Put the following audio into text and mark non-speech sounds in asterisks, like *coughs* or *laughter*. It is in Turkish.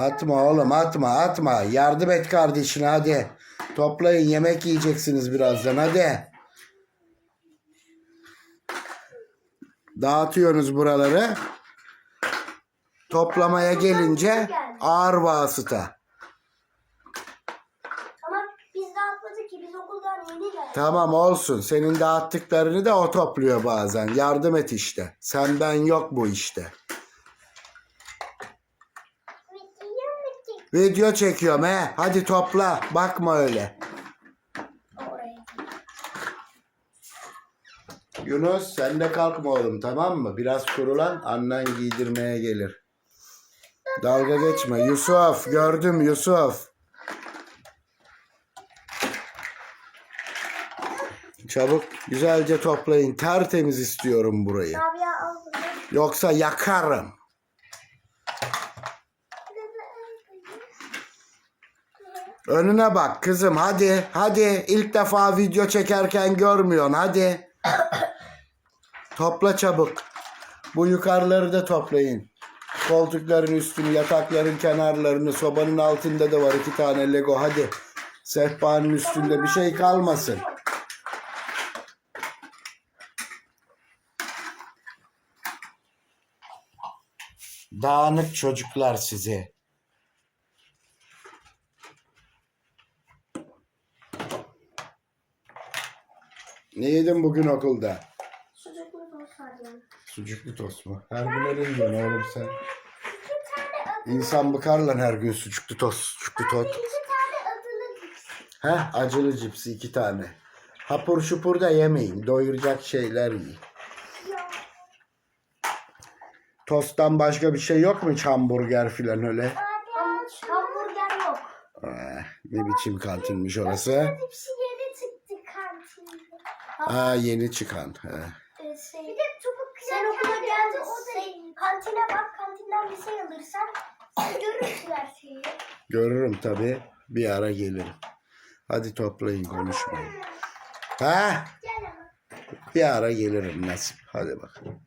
Atma oğlum atma atma. Yardım et kardeşine hadi. Toplayın yemek yiyeceksiniz birazdan hadi. Dağıtıyorsunuz buraları. Toplamaya gelince ağır vasıta. Ama biz dağıtmadık ki biz okuldan yeni geldik. Tamam olsun. Senin dağıttıklarını da o topluyor bazen. Yardım et işte. Sen ben yok bu işte. Video çekiyorum he. Hadi topla. Bakma öyle. Oraya. Yunus sen de kalkma oğlum tamam mı? Biraz kurulan annen giydirmeye gelir. Dalga geçme. Yusuf gördüm Yusuf. Çabuk güzelce toplayın. Tertemiz istiyorum burayı. Yoksa yakarım. Önüne bak kızım hadi hadi ilk defa video çekerken görmüyorsun hadi. *coughs* Topla çabuk. Bu yukarıları da toplayın. Koltukların üstünü, yatakların kenarlarını, sobanın altında da var iki tane Lego hadi. Sehpanın üstünde bir şey kalmasın. Dağınık çocuklar sizi. Ne yedin bugün okulda? Sucuklu tost aldım. Sucuklu tost mu? Her gün öyle yiyorsun oğlum sen. İki tane adı- İnsan bıkar lan her gün sucuklu tost, sucuklu tost. Heh acılı cipsi iki tane. Hapur şupur da yemeyin. Doyuracak şeyler yiyin. Tosttan başka bir şey yok mu? Hiç hamburger filan öyle. Ham- Hamburger yok. Eh, ne biçim kantinmiş orası. Aa yeni çıkan. He. Şey, bir de çubuk Sen okula geldin o şey, kantine bak kantinden bir şey alırsan sen görürsün her şeyi. Görürüm tabii. Bir ara gelirim. Hadi toplayın konuşmayın. Ha? Bir ara gelirim nasip. Hadi bakalım.